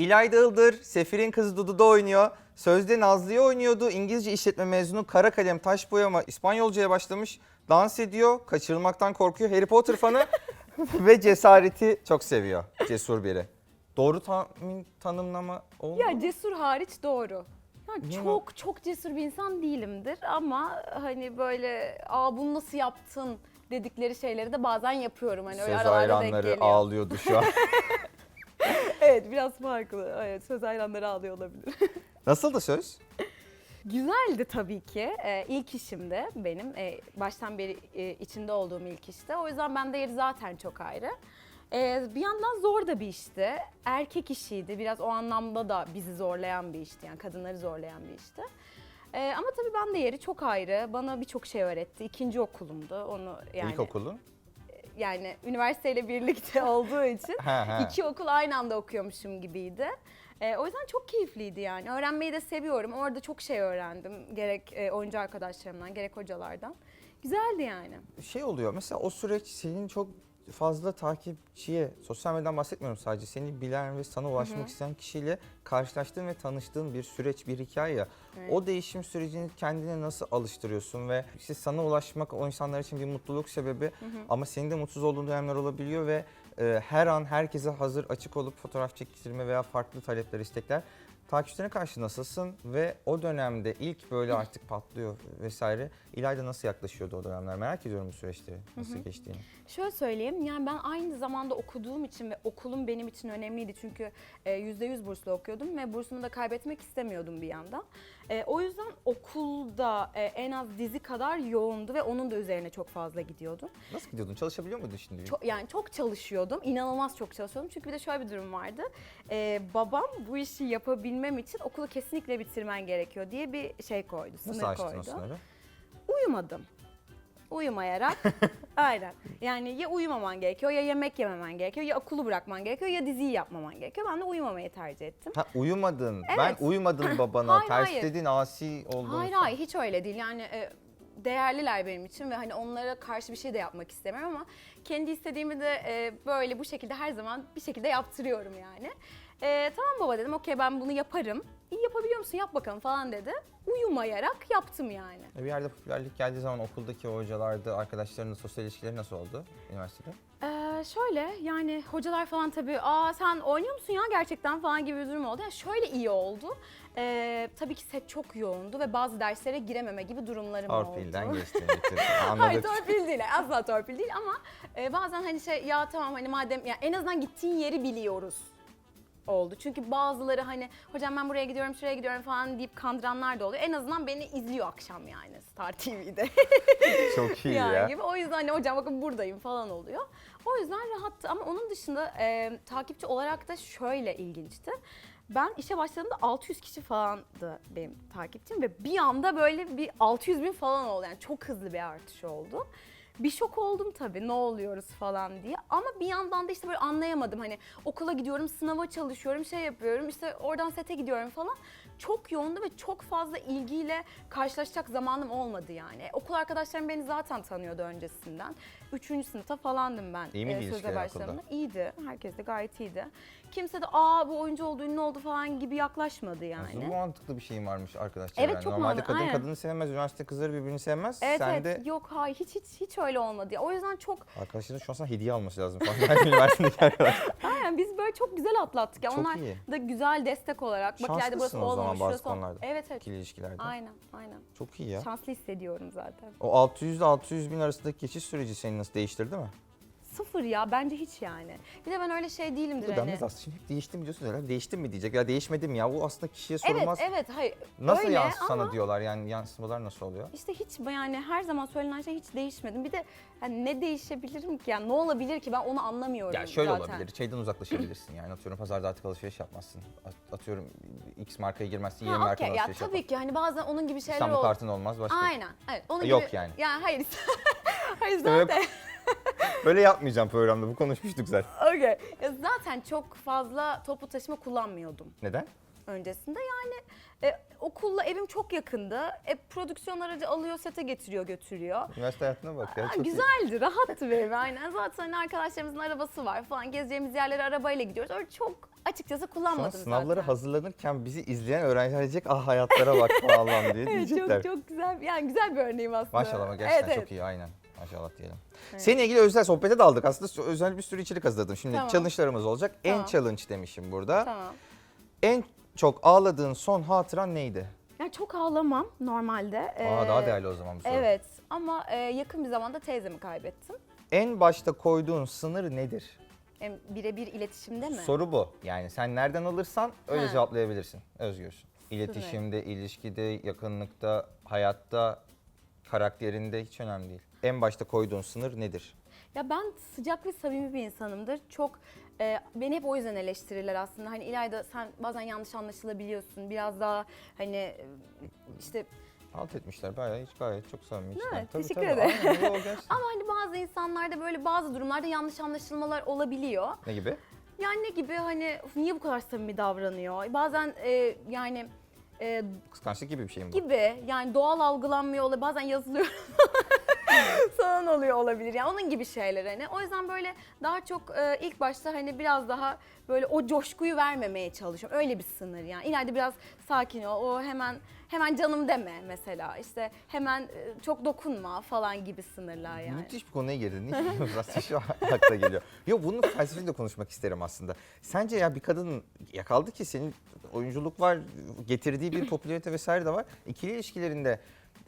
İlayda Ildır, Sefir'in kızı Dudu'da oynuyor. Sözde Nazlı'ya oynuyordu. İngilizce işletme mezunu, kara kalem, taş boyama, İspanyolcaya başlamış. Dans ediyor, kaçırılmaktan korkuyor. Harry Potter fanı ve cesareti çok seviyor. Cesur biri. Doğru tahmin, tanımlama oldu Ya mu? cesur hariç doğru. Ya Niye çok çok cesur bir insan değilimdir ama hani böyle aa bunu nasıl yaptın dedikleri şeyleri de bazen yapıyorum. Hani öyle Söz aralarda denk hayranları geliyor. ağlıyordu şu an. Evet biraz farklı. Evet söz hayranları ağlıyor olabilir. Nasıl da söz? Güzeldi tabii ki. Ee, ilk işimdi benim. Ee, baştan beri e, içinde olduğum ilk işte. O yüzden bende yeri zaten çok ayrı. Ee, bir yandan zor da bir işti. Erkek işiydi. Biraz o anlamda da bizi zorlayan bir işti. Yani kadınları zorlayan bir işti. Ee, ama tabii bende yeri çok ayrı. Bana birçok şey öğretti. İkinci okulumdu. Onu yani İlkokulun. Yani üniversiteyle birlikte olduğu için iki okul aynı anda okuyormuşum gibiydi. Ee, o yüzden çok keyifliydi yani. Öğrenmeyi de seviyorum. Orada çok şey öğrendim. Gerek e, oyuncu arkadaşlarımdan, gerek hocalardan. Güzeldi yani. şey oluyor mesela o süreç senin çok fazla takipçiye, sosyal medyadan bahsetmiyorum sadece, seni bilen ve sana ulaşmak isteyen kişiyle karşılaştığın ve tanıştığın bir süreç, bir hikaye ya. Evet. O değişim sürecini kendine nasıl alıştırıyorsun ve işte sana ulaşmak o insanlar için bir mutluluk sebebi ama senin de mutsuz olduğun dönemler olabiliyor ve her an herkese hazır açık olup fotoğraf çektirme veya farklı talepler, istekler. Takipçilerine karşı nasılsın ve o dönemde ilk böyle artık patlıyor vesaire. İlayda nasıl yaklaşıyordu o dönemler? Merak ediyorum bu süreçte nasıl geçtiğini. Şöyle söyleyeyim yani ben aynı zamanda okuduğum için ve okulum benim için önemliydi. Çünkü e, %100 burslu okuyordum ve bursumu da kaybetmek istemiyordum bir yandan. E, o yüzden okulda e, en az dizi kadar yoğundu ve onun da üzerine çok fazla gidiyordum. Nasıl gidiyordun? Çalışabiliyor muydun şimdi? Çok, yani çok çalışıyordum. inanılmaz çok çalışıyordum. Çünkü bir de şöyle bir durum vardı. Ee, babam bu işi yapabilmem için okulu kesinlikle bitirmen gerekiyor diye bir şey koydu. Sınır Nasıl açtın koydu. o sınırı? Uyumadım. Uyumayarak. Aynen. Yani ya uyumaman gerekiyor ya yemek yememen gerekiyor ya okulu bırakman gerekiyor ya diziyi yapmaman gerekiyor. Ben de uyumamayı tercih ettim. Ha uyumadın. Ben Evet. uyumadım babana. Hayır, Ters hayır. dedin asi oldun. Hayır hayır hiç öyle değil. Yani e, değerliler benim için ve hani onlara karşı bir şey de yapmak istemiyorum ama kendi istediğimi de e, böyle bu şekilde her zaman bir şekilde yaptırıyorum yani. E, tamam baba dedim okey ben bunu yaparım. İyi yapabiliyor musun yap bakalım falan dedi. Uyumayarak yaptım yani. Bir yerde popülerlik geldiği zaman okuldaki o hocalarda arkadaşlarınla sosyal ilişkileri nasıl oldu üniversitede? Ee, şöyle yani hocalar falan tabii aa sen oynuyor musun ya gerçekten falan gibi bir durum oldu. Yani şöyle iyi oldu. Ee, tabii ki set çok yoğundu ve bazı derslere girememe gibi durumlarım oldu. Torpilden geçtin bitirdin. Hayır Anladık. torpil değil asla torpil değil ama e, bazen hani şey ya tamam hani madem ya en azından gittiğin yeri biliyoruz oldu. Çünkü bazıları hani hocam ben buraya gidiyorum şuraya gidiyorum falan deyip kandıranlar da oluyor. En azından beni izliyor akşam yani Star TV'de. Çok iyi yani ya. gibi. O yüzden hani hocam bakın buradayım falan oluyor. O yüzden rahattı ama onun dışında e, takipçi olarak da şöyle ilginçti. Ben işe başladığımda 600 kişi falandı benim takipçim ve bir anda böyle bir 600 bin falan oldu. Yani çok hızlı bir artış oldu. Bir şok oldum tabii ne oluyoruz falan diye. Ama bir yandan da işte böyle anlayamadım. Hani okula gidiyorum, sınava çalışıyorum, şey yapıyorum. işte oradan sete gidiyorum falan. Çok yoğundu ve çok fazla ilgiyle karşılaşacak zamanım olmadı yani. Okul arkadaşlarım beni zaten tanıyordu öncesinden. Üçüncü sınıfta falandım ben. İyi miydi e, ilişkiler başladığımda. okulda? İyiydi. Herkes de gayet iyiydi. Kimse de aa bu oyuncu oldu, ünlü oldu falan gibi yaklaşmadı Nasıl yani. mantıklı bir şeyim varmış arkadaşlar. Evet, Yani çok Normalde mantıklı, kadın aynen. kadını sevmez, üniversite kızları birbirini sevmez. Evet Sen evet. de Yok hayır hiç hiç hiç öyle olmadı. ya. O yüzden çok arkadaşların şu an sana hediye alması lazım falan. Üniversitedeki arkadaşlar. Aynen biz böyle çok güzel atlattık. Ya Çok onlar iyi. da güzel destek olarak. Bak ileride burası Şanslısın o zaman olmamış, bazı şurası ol- konularda. Evet evet. İkili ilişkilerde. Aynen aynen. Çok iyi ya. Şanslı hissediyorum zaten. O 600 ile 600 bin arasındaki geçiş süreci seni nasıl değiştirdi mi? Sıfır ya bence hiç yani. Bir de ben öyle şey değilimdir Bu hani. denmez aslında. Şimdi hep değiştim diyorsun öyle. Değiştim mi diyecek ya değişmedim ya. Bu aslında kişiye Evet sorulmaz. evet hayır. Nasıl öyle yansı ama sana diyorlar yani yansımalar nasıl oluyor? işte hiç yani her zaman söylenen şey hiç değişmedim. Bir de yani ne değişebilirim ki yani ne olabilir ki ben onu anlamıyorum Ya şöyle zaten. olabilir, şeyden uzaklaşabilirsin yani atıyorum pazarda artık alışveriş yapmazsın. At- Atıyorum X markaya girmezsin, Y Ha markadan okey ya alışveriş tabii yaparsın. ki hani bazen onun gibi şeyler İstanbul kartın olmaz başka. Aynen. Evet. Onun Yok gibi, yani. Hayır. hayır zaten. Böyle yapmayacağım programda, bu konuşmuştuk zaten. Okey. Ya Zaten çok fazla toplu taşıma kullanmıyordum Neden? öncesinde. Yani e, okulla evim çok yakındı. E, prodüksiyon aracı alıyor, sete getiriyor, götürüyor. Üniversite hayatına bak ya. Aa, çok iyi. güzeldi, rahattı benim aynen. Zaten arkadaşlarımızın arabası var falan. Gezeceğimiz yerlere arabayla gidiyoruz. Öyle çok açıkçası kullanmadım sınavlara zaten. hazırlanırken bizi izleyen öğrenciler diyecek ah hayatlara bak falan diye Evet, diyecekler. çok çok güzel. Yani güzel bir örneğim aslında. Maşallah ama gerçekten çok iyi aynen. Maşallah diyelim. Evet. Seninle ilgili özel sohbete daldık. Aslında özel bir sürü içerik hazırladım. Şimdi Tamam. challenge'larımız olacak. En Tamam. challenge demişim burada. Tamam. En çok ağladığın son hatıran neydi? Yani çok ağlamam normalde. Aa Ee, daha değerli o zaman bu soru. Evet ama e, yakın bir zamanda teyzemi kaybettim. En başta koyduğun sınır nedir? Hem birebir iletişimde mi? Soru bu. Yani sen nereden alırsan öyle Ha. cevaplayabilirsin. Özgürsün. İletişimde, ilişkide, yakınlıkta, hayatta, karakterinde hiç önemli değil. En başta koyduğun sınır nedir? Ya ben sıcak ve samimi bir insanımdır. Çok e, beni hep o yüzden eleştirirler aslında. Hani İlayda sen bazen yanlış anlaşılabiliyorsun. Biraz daha hani e, işte Alt etmişler bayağı hiç gayet çok samimi. İçten. Tabii, Teşekkür ederim. Aynen, yo, gerçekten. ama hani bazı insanlarda böyle bazı durumlarda yanlış anlaşılmalar olabiliyor. ne gibi? Yani ne gibi hani "Of, niye bu kadar samimi davranıyor? Bazen e, yani e, Kıskançlık gibi bir şey mi bu? gibi yani doğal algılanmıyor olabilir. Bazen yazılıyor falan oluyor olabilir. Yani onun gibi şeyler hani. O yüzden böyle daha çok e, ilk başta hani biraz daha böyle o coşkuyu vermemeye çalışıyorum. Öyle bir sınır yani. İleride biraz sakin ol. O hemen hemen canım deme mesela. İşte hemen e, çok dokunma falan gibi sınırlar yani. Müthiş bir konuya girdin. Niye bilmiyorum aslında şu akla geliyor. Yo bunun felsefesini de konuşmak isterim aslında. Sence ya bir kadın yakaldı ki senin oyunculuk var, getirdiği bir popülarite vesaire de var. İkili ilişkilerinde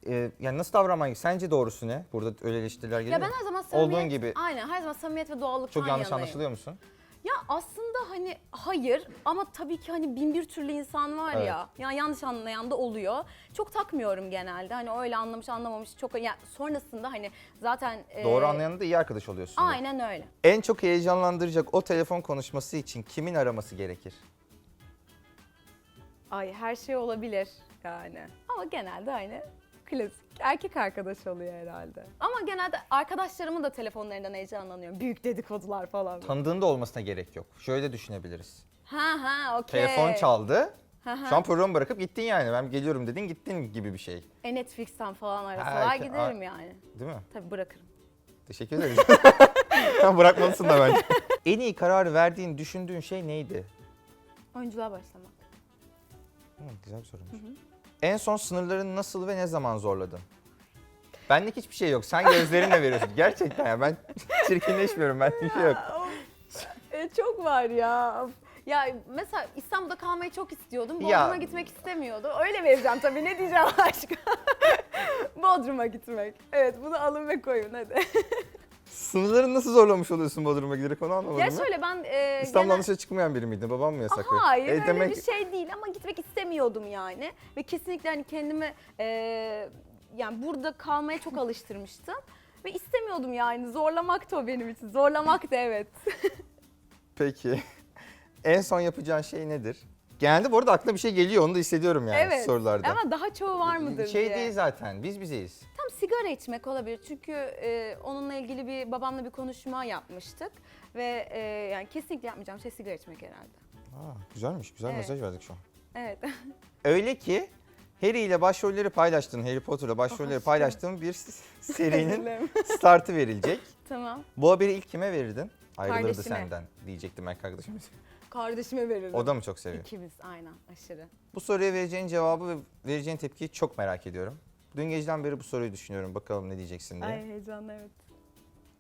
e, yani nasıl davranman? Sence doğrusu ne? Burada öyle eleştiriler geliyor. Ya ben her zaman samimiyet, Olduğun gibi aynen her zaman samimiyet ve doğallıktan çok yanlış yanayım. anlaşılıyor musun? Ya aslında hani hayır ama tabii ki hani bin bir türlü insan var Evet. ya. Yani yanlış anlayan da oluyor. Çok takmıyorum genelde. Hani öyle anlamış anlamamış çok ya sonrasında hani zaten e, Doğru anlayanı da iyi arkadaş oluyorsun. Aynen öyle. En çok heyecanlandıracak o telefon konuşması için kimin araması gerekir? Ay her şey olabilir yani. Ama genelde hani klasik erkek arkadaş oluyor herhalde. Ama genelde arkadaşlarımın da telefonlarından heyecanlanıyorum. Büyük dedikodular falan. Tanıdığında olmasına gerek yok. Şöyle de düşünebiliriz. Ha ha okey. Telefon çaldı. Hı hı. Şu an programı bırakıp gittin yani. Ben geliyorum dedin gittin gibi bir şey. E Netflix'ten falan Ha, arasalar okey. giderim yani. Değil mi? Tabii bırakırım. Teşekkür ederim. Sen bırakmalısın da bence. en iyi kararı verdiğin, düşündüğün şey neydi? Oyunculuğa başlamak. Hı, güzel bir soruymuş. En son sınırlarını nasıl ve ne zaman zorladın? Benlik hiçbir şey yok. Sen gözlerinle veriyorsun. Gerçekten ya ben çirkinleşmiyorum. Ben bir şey yok. E, çok var ya. Ya mesela İstanbul'da kalmayı çok istiyordum. Ya- Bodrum'a gitmek istemiyordu. Öyle vereceğim tabii. Ne diyeceğim aşkım? Bodrum'a gitmek. Evet bunu alın ve koyun hadi. Sınırlarını nasıl zorlamış oluyorsun Bodrum'a giderek onu anlamadım. ya ben. şöyle ben e, İstanbul'dan genel- dışarı çıkmayan biri miydin? Babam mı yasaklıyor? Hayır E, öyle demek bir şey değil ama gitmek istemiyordum yani. Ve kesinlikle hani kendimi e, yani burada kalmaya çok alıştırmıştım. Ve istemiyordum yani. Zorlamak da o benim için. Zorlamak da evet. Peki. en son yapacağın şey nedir? Genelde bu arada aklına bir şey geliyor. Onu da hissediyorum yani evet. sorularda. Ama daha çoğu var mıdır Şey diye. değil zaten. Biz bizeyiz. Tam sigara içmek olabilir çünkü e, onunla ilgili bir babamla bir konuşma yapmıştık ve e, yani kesinlikle yapmayacağım şey sigara içmek herhalde. Aa, güzelmiş. Güzel Evet. mesaj verdik şu an. Evet. Öyle ki Harry ile başrolleri paylaştığın, Harry Potter'la başrolleri Aşkım. paylaştığın bir serinin Dilerim. startı verilecek. tamam. Bu haberi ilk kime verirdin? Ayrılırdı Kardeşime. senden diyecektim erkek arkadaşım. Kardeşime verirdim. O da mı çok seviyor? İkimiz aynen aşırı. Bu soruya vereceğin cevabı ve vereceğin tepkiyi çok merak ediyorum. Dün geceden beri bu soruyu düşünüyorum. Bakalım ne diyeceksin diye. Ay heyecanlı evet.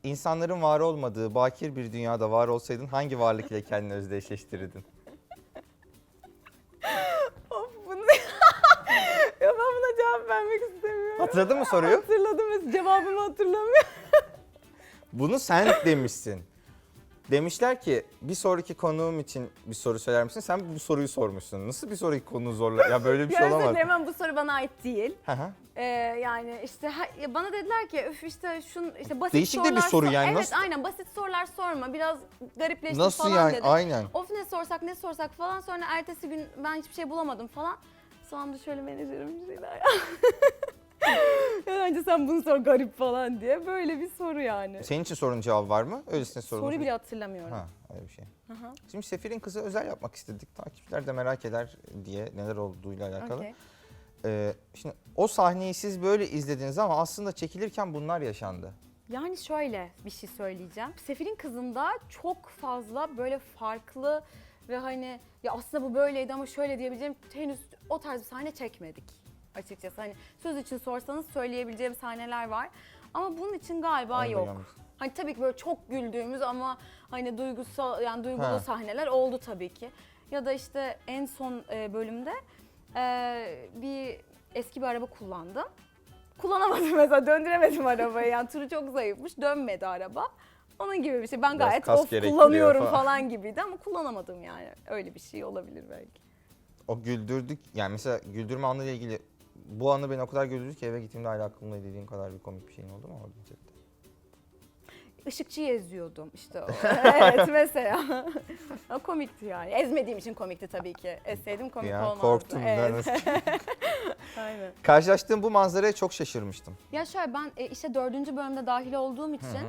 İnsanların var olmadığı bakir bir dünyada var olsaydın hangi varlık ile kendini özdeşleştirirdin? Of bunu... ya ben buna cevap vermek istemiyorum. Hatırladın mı soruyu? Hatırladım cevabımı hatırlamıyorum. Bunu sen demişsin. Demişler ki bir sonraki konuğum için bir soru söyler misin? Sen bu soruyu sormuşsun. Nasıl bir sonraki konu zorla? Ya böyle bir şey olamaz. özür dilerim ama bu soru bana ait değil. Hı hı. Ee, yani işte ya bana dediler ki üf işte şun işte basit Değişik de bir soru sor- yani, Evet nasıl- aynen basit sorular sorma. Biraz garipleştim Nasıl falan yani? dedi. Aynen. Of ne sorsak ne sorsak falan sonra ertesi gün ben hiçbir şey bulamadım falan. Sonra da şöyle menajerim bir şeyler Bence sen bunu sor garip falan diye. Böyle bir soru yani. Senin için sorunun cevabı var mı? Öylesine sorun. Soruyu bile hatırlamıyorum. Ha öyle bir şey. Aha, Şimdi Sefir'in kızı özel yapmak istedik. Takipçiler de merak eder diye neler olduğuyla alakalı. okey. Ee, şimdi o sahneyi siz böyle izlediniz ama aslında çekilirken bunlar yaşandı. Yani şöyle bir şey söyleyeceğim. Sefir'in kızında çok fazla böyle farklı ve hani ya aslında bu böyleydi ama şöyle diyebileceğim henüz o tarz bir sahne çekmedik açıkçası. Hani söz için sorsanız söyleyebileceğim sahneler var. Ama bunun için galiba Onu da yok. yalnız. Hani tabii ki böyle çok güldüğümüz ama hani duygusal yani duygulu Ha. sahneler oldu tabii ki. Ya da işte en son e, bölümde e, bir eski bir araba kullandım. Kullanamadım mesela döndüremedim arabayı yani turu çok zayıfmış dönmedi araba. Onun gibi bir şey. Ben Biraz gayet kas of gerektiriyor kullanıyorum falan. falan. gibiydi ama kullanamadım yani. Öyle bir şey olabilir belki. O güldürdük yani mesela güldürme anıyla ilgili bu anı beni o kadar güldürdü ki eve gittiğimde hala aklımda dediğin kadar bir komik bir şeyin oldu mu orada chatte? Işıkçıyı eziyordum işte o. evet mesela. o komikti yani. Ezmediğim için komikti tabii ki. Ezseydim komik Ya olmazdı. korktum Evet. nasıl? Aynen. Karşılaştığım bu manzaraya çok şaşırmıştım. Ya şöyle ben e, işte dördüncü bölümde dahil olduğum için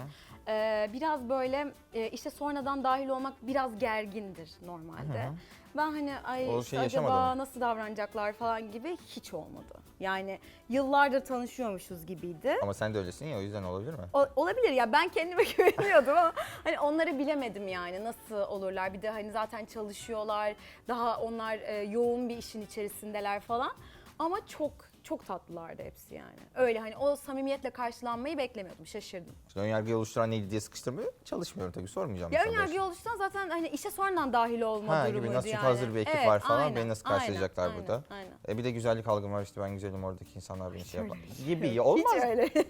e, biraz böyle e, işte sonradan dahil olmak biraz gergindir normalde. Hı hı. Ben hani ay O işte şeyi yaşamadın acaba nasıl davranacaklar falan gibi hiç olmadı. Yani yıllardır tanışıyormuşuz gibiydi. Ama sen de öylesin ya o yüzden olabilir mi? O- olabilir ya ben kendime güveniyordum ama hani onları bilemedim yani nasıl olurlar. Bir de hani zaten çalışıyorlar. Daha onlar e, yoğun bir işin içerisindeler falan. Ama çok çok tatlılardı hepsi yani. Öyle hani o samimiyetle karşılanmayı beklemiyordum. Şaşırdım. İşte önyargıyı oluşturan neydi diye sıkıştırmaya çalışmıyorum tabii sormayacağım. Ya mesela böyle önyargı oluştan zaten hani işe sonradan dahil olma Ha, gibi durumuydu nasıl yani. hazır bir ekip var falan, beni nasıl karşılayacaklar aynen, burada? Aynen. E bir de güzellik algım var işte ben güzelim oradaki insanlar beni şey yapar. Gibi olmaz. Hiç öyle.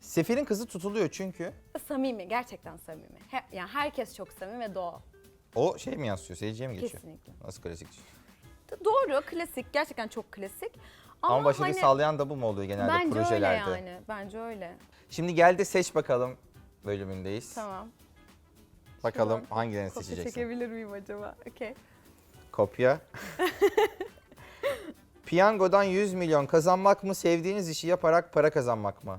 Sefir'in kızı tutuluyor çünkü samimi, gerçekten samimi. He- yani herkes çok samimi ve doğal. o şey mi yansıyor seyirciye mi geçiyor? Kesinlikle. Nasıl klasik? Doğru, klasik. Gerçekten çok klasik. Ama, başarıyı hani, sağlayan da bu mu oluyor genelde Bence projelerde? öyle yani. Bence öyle. Şimdi gel de seç bakalım bölümündeyiz. Tamam. Bakalım Şu an hangilerini Kopya seçeceksin. çekebilir miyim acaba? Okey. Kopya. Piyangodan 100 milyon kazanmak mı, sevdiğiniz işi yaparak para kazanmak mı?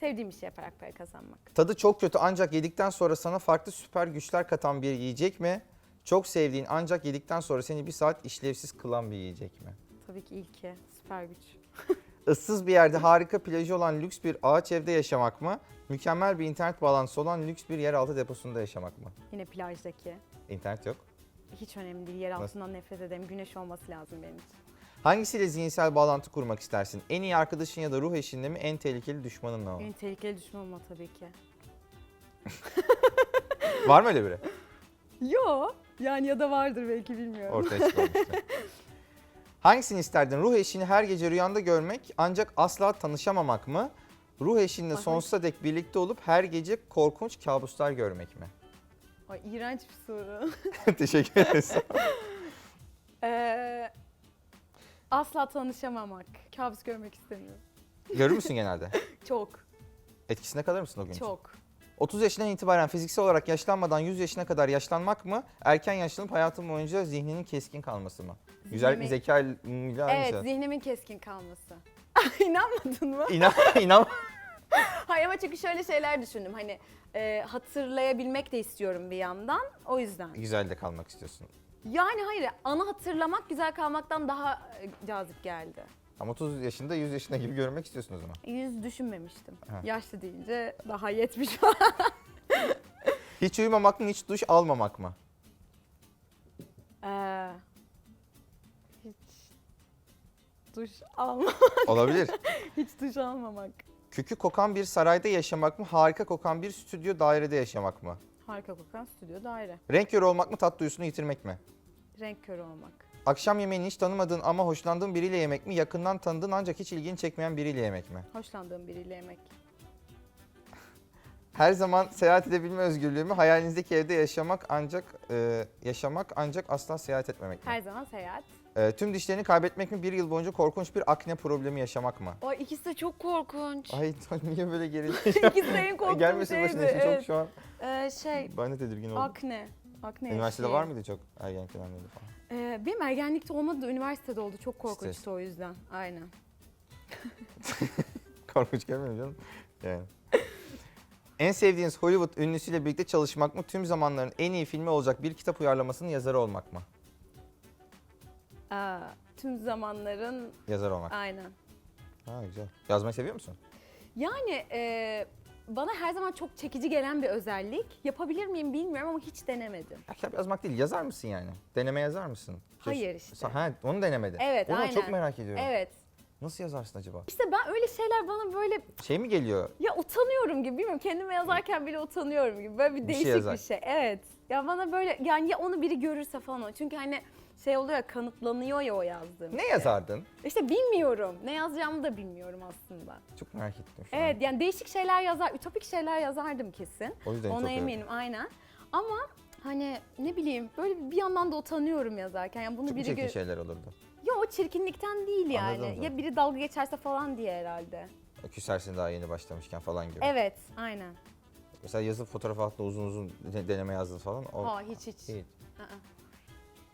Sevdiğim işi yaparak para kazanmak. Tadı çok kötü ancak yedikten sonra sana farklı süper güçler katan bir yiyecek mi? Çok sevdiğin ancak yedikten sonra seni bir saat işlevsiz kılan bir yiyecek mi? Tabii ki ilki. Süper güç. Issız bir yerde harika plajı olan lüks bir ağaç evde yaşamak mı? Mükemmel bir internet bağlantısı olan lüks bir yeraltı deposunda yaşamak mı? Yine plajdaki. İnternet yok. Hiç önemli değil. Yer altından nefret ederim. Güneş olması lazım benim için. Hangisiyle zihinsel bağlantı kurmak istersin? En iyi arkadaşın ya da ruh eşinle mi? En tehlikeli düşmanınla mı? En tehlikeli düşmanım o tabii ki. Var mı öyle biri? Yo. Yani ya da vardır belki bilmiyorum. Ortaya çıkmamıştı. Hangisini isterdin? Ruh eşini her gece rüyanda görmek ancak asla tanışamamak mı? Ruh eşinle Ay. sonsuza dek birlikte olup her gece korkunç kabuslar görmek mi? Ay iğrenç bir soru. Teşekkür ederiz. Ee, asla tanışamamak. Kabus görmek istemiyorum. Görür müsün genelde? Çok, Etkisine kalır mısın o gün için? çok. 30 yaşından itibaren fiziksel olarak yaşlanmadan 100 yaşına kadar yaşlanmak mı? Erken yaşlanıp hayatın boyunca zihninin keskin kalması mı? Güzellik mi Zihnimi- zeka ile aynı Evet, şey. zihnimin keskin kalması. İnanmadın mı? İnan, inan. Hayır ama çünkü şöyle şeyler düşündüm. Hani e, hatırlayabilmek de istiyorum bir yandan. O yüzden. Güzel de kalmak istiyorsun. Yani hayır, anı hatırlamak güzel kalmaktan daha e, cazip geldi. Ama 30 yaşında 100 yaşında gibi görmek istiyorsun o zaman. Yüz düşünmemiştim. Ha. Yaşlı deyince daha 70 Hiç uyumamak mı, hiç duş almamak mı? Ee, hiç duş alma, Olabilir. hiç duş almamak. Kükü kokan bir sarayda yaşamak mı, harika kokan bir stüdyo dairede yaşamak mı? Harika kokan stüdyo daire. Renk körü olmak mı, tat duyusunu yitirmek mi? Renk körü olmak. Akşam yemeğini hiç tanımadığın ama hoşlandığın biriyle yemek mi, yakından tanıdığın ancak hiç ilgini çekmeyen biriyle yemek mi? Hoşlandığım biriyle yemek. Her zaman seyahat edebilme özgürlüğü mü, hayalinizdeki evde yaşamak ancak e, yaşamak ancak asla seyahat etmemek mi? Her zaman seyahat. E, tüm dişlerini kaybetmek mi, bir yıl boyunca korkunç bir akne problemi yaşamak mı? O ikisi de çok korkunç. Ay niye böyle gerildin? ikisi de en korkunç Gelmesin başına için çok şu an. Ee, şey, Ben de tedirgin oldum. akne. Akne Üniversitede eşiği. var mıydı çok ergen dönemleri falan? Ee, benim ergenlikte olmadı da üniversitede oldu. Çok korkunçtu Stres. o yüzden. Aynen. Korkunç gelmiyor mu canım. Yani. En sevdiğiniz Hollywood ünlüsüyle birlikte çalışmak mı? Tüm zamanların en iyi filmi olacak bir kitap uyarlamasının yazarı olmak mı? Aa, tüm zamanların Yazar olmak. aynen. Ha güzel. Yazmayı seviyor musun? Yani e, bana her zaman çok çekici gelen bir özellik. Yapabilir miyim bilmiyorum ama hiç denemedim. Ya, kitap yazmak değil, yazar mısın yani? Deneme yazar mısın? Hayır işte. Sa- Ha, onu denemedi. Evet, Onu aynen. çok merak ediyorum. Evet. Nasıl yazarsın acaba? İşte ben öyle şeyler bana böyle Şey mi geliyor? ya utanıyorum gibi bilmiyorum kendime yazarken bile utanıyorum gibi böyle bir Bir şey değişik yazar. bir şey. Evet. Ya bana böyle yani ya onu biri görürse falan o. Çünkü hani şey oluyor ya kanıtlanıyor ya o yazdığım. Ne şey. yazardın? İşte bilmiyorum. Ne yazacağımı da bilmiyorum aslında. Çok merak ettim şu an. Evet yani değişik şeyler yazar, ütopik şeyler yazardım kesin. O yüzden Ona çok eminim aynen. Ama hani ne bileyim böyle bir yandan da utanıyorum yazarken. Yani bunu Çok biri çirkin gö- şeyler olurdu. Ya o çirkinlikten değil yani. Anladım. Ya biri dalga geçerse falan diye herhalde. Küsersin daha yeni başlamışken falan gibi. Evet, aynen. Mesela yazıp fotoğraf altında uzun uzun de- deneme yazdın falan. O Ha hiç hiç. değil. Aa.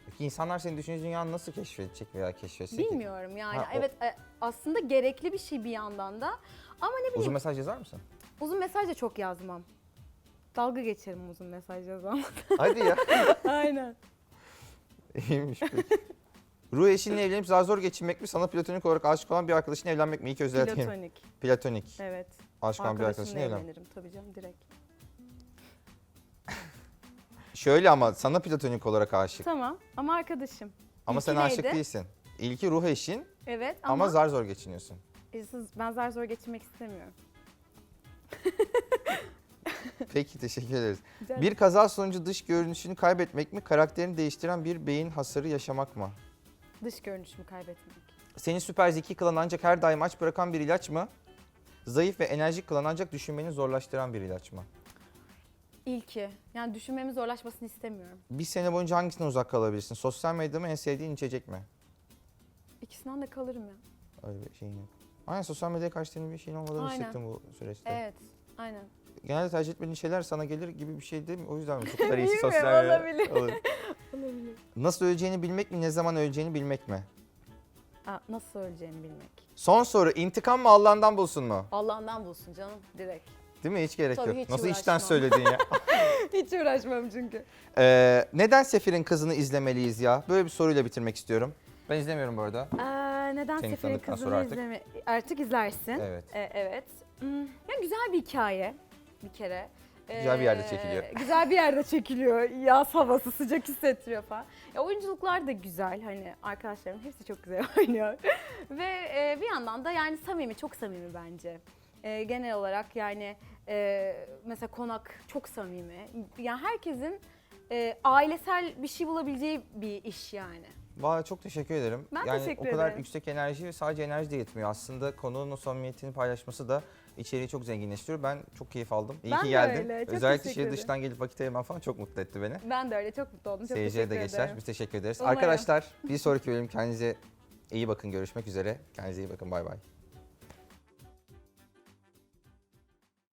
Peki insanlar senin düşünce dünyanı nasıl keşfedecek veya keşfetse ki? Bilmiyorum yani. Ha, o- evet e, aslında gerekli bir şey bir yandan da. Ama ne bileyim Uzun mesaj yazar mısın? uzun mesaj da çok yazmam. Dalga geçerim uzun mesaj yazmam. Hadi ya. aynen. İyiymiş peki. Ruh eşinle evlenip zar zor geçinmek mi? Sana platonik olarak aşık olan bir arkadaşınla evlenmek mi? İyi ki özel. Platonik. Platonik. Evet. Aşık olan bir Arkadaşımla arkadaşınla evlen. evlenirim tabii canım direkt. Şöyle ama sana platonik olarak aşık. Tamam ama arkadaşım. Ama İlki sen aşık neydi? değilsin. İlki ruh eşin Evet ama, ama, zar zor geçiniyorsun. E, siz- ben zar zor geçirmek istemiyorum. Peki teşekkür ederiz. Rica Bir kaza sonucu dış görünüşünü kaybetmek mi? Karakterini değiştiren bir beyin hasarı yaşamak mı? Dış görünüşümü kaybetmek. Seni süper zeki kılan ancak her daim aç bırakan bir ilaç mı? Zayıf ve enerjik kılan ancak düşünmeni zorlaştıran bir ilaç mı? İlki. Yani düşünmemi zorlaşmasını istemiyorum. Bir sene boyunca hangisinden uzak kalabilirsin? Sosyal medya mı en sevdiğin içecek mi? İkisinden de kalırım ya. Öyle bir şeyin yok. Aynen sosyal medyaya karşı senin bir şeyin olmadığını Aynen. hissettim bu süreçte. Evet. Aynen. Genelde tercih etmediğin şeyler sana gelir gibi bir şey değil mi? O yüzden mi? Çok kadar İyi iyisi sosyal medya. Olabilir. Olur. Olabilir. Nasıl öleceğini bilmek mi? Ne zaman öleceğini bilmek mi? Aa, nasıl öleceğimi bilmek. Son soru. intikam mı Allah'ından bulsun mu? Allah'ından bulsun canım direkt. Değil mi? Hiç gerek Tabii yok. hiç Nasıl içten uğraşmam. söyledin ya? Hiç uğraşmam çünkü. Ee, neden Sefir'in kızını izlemeliyiz ya? Böyle bir soruyla bitirmek istiyorum. Ben izlemiyorum bu arada. Aa, neden Seni Sefer'in tanıdıktan kızını sonra artık. izleme... Artık izlersin. Evet. E, evet. Hmm, ya güzel bir hikaye bir kere. Güzel bir yerde Ee, çekiliyor. Güzel bir yerde çekiliyor. Yaz havası sıcak hissettiriyor falan. Ya oyunculuklar da güzel. Hani arkadaşlarım hepsi çok güzel oynuyor. Ve e, bir yandan da yani samimi, çok samimi bence. E, genel olarak yani e, mesela konak çok samimi. Yani herkesin e, ailesel bir şey bulabileceği bir iş yani. Valla çok teşekkür ederim. Ben yani teşekkür o kadar ederim. yüksek enerji ve sadece enerji de yetmiyor. Aslında konuğun o samimiyetini paylaşması da içeriği çok zenginleştiriyor. Ben çok keyif aldım. İyi Ben ki geldin. öyle, çok Özellikle ederim. dışından gelip vakit ayırman falan çok mutlu etti beni. Ben de öyle çok mutlu oldum. Çok Seyirciye de geçer. ederim. Biz teşekkür ederiz. Umarım. Arkadaşlar bir sonraki bölüm kendinize iyi bakın. Görüşmek üzere. Kendinize iyi bakın. Bay bay.